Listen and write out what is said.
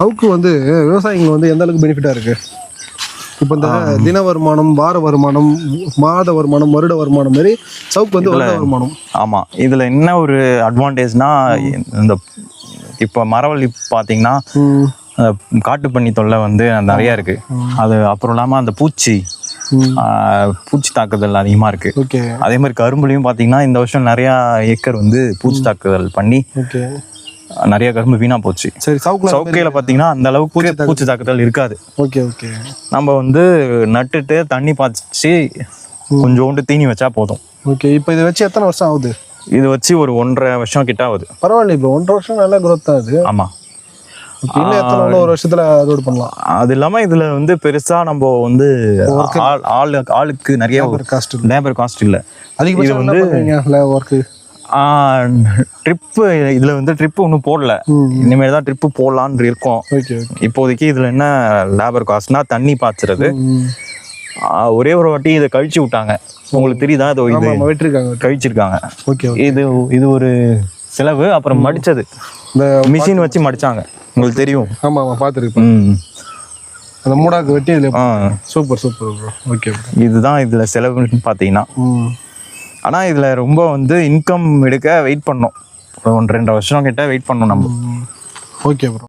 சவுக்கு வந்து விவசாயிகள் வந்து எந்த அளவுக்கு பெனிஃபிட்டா இருக்கு? இப்போ இந்த தின வருமானம் வார வருமானம் மாத வருமானம் வருட வருமானம் மாதிரி சவுக்கு வந்து வருட வருமானம். ஆமாம் இதில் என்ன ஒரு அட்வான்டேஜ்னா இந்த இப்போ மரவள்ளி பார்த்தீங்கன்னா அந்த காட்டுப்பன்னி தொல்லை வந்து நிறைய இருக்கு. அது அப்புறம் இல்லாமல் அந்த பூச்சி பூச்சி தாக்குதல் அதிகமாக இருக்கு. ஓகே. அதே மாதிரி கரும்புலையும் பார்த்தீங்கன்னா இந்த வருஷம் நிறையா ஏக்கர் வந்து பூச்சி தாக்குதல் பண்ணி நிறைய கரும்பு வீணா போச்சு. சரி சவுக்குல சவுக்கையில் பார்த்தீங்கன்னா அந்த அளவுக்கு பூச்சி தாக்குதல். இருக்காது. Okay okay. நம்ம வந்து நட்டுட்டு தண்ணி பாய்ச்சி கொஞ்சோண்டு தீனி வச்சா போதும். ஓகே இப்போ இதை வச்சு எத்தனை வருஷம் ஆகுது? இது வச்சு ஒரு ஒன்றரை வருஷம் கிட்ட ஆகுது. பரவாயில்ல இப்போ ஒன்றரை வருஷம் நல்ல தான் அது ஆமாம் இன்னும் ஒரு வருஷத்துல அறுவடை பண்ணலாம்? அது இல்லாம இதுல வந்து பெருசா நம்ம வந்து ஆள் ஆளு ஆளுக்கு நிறைய ஒரு காஸ்ட் லேபர் காஸ்ட் இல்ல. அதிகபட்சம் ஒர்க்கு ட்ரிப்பு இதுல வந்து ட்ரிப்பு ஒன்றும் போடல. இனிமேல் தான் ட்ரிப்பு போடலான்னு இருக்கோம். இப்போதைக்கு இதுல என்ன லேபர் காஸ்ட்னா தண்ணி பாய்ச்சுறது. ஒரே ஒரு வாட்டி இதை கழிச்சு விட்டாங்க. உங்களுக்கு தெரியுதா? இது வெட்டிருக்காங்க கழிச்சிருக்காங்க. ஓகே இது இது ஒரு செலவு அப்புறம் மடிச்சது. இந்த மிஷின் வச்சு மடிச்சாங்க. உங்களுக்கு தெரியும். ஆமாம் ஆமாம் பார்த்துருப்பேன் அந்த மூடாக்கு வெட்டி இதில் சூப்பர் சூப்பர் ப்ரோ ஓகே இதுதான் இதுல செலவுன்னு பார்த்தீங்கன்னா. ஆனால் இதில் ரொம்ப வந்து இன்கம் எடுக்க வெயிட் பண்ணோம். ஒரு ஒன்று ரெண்டு வருஷம் கிட்ட வெயிட் பண்ணோம் நம்ம. Okay bro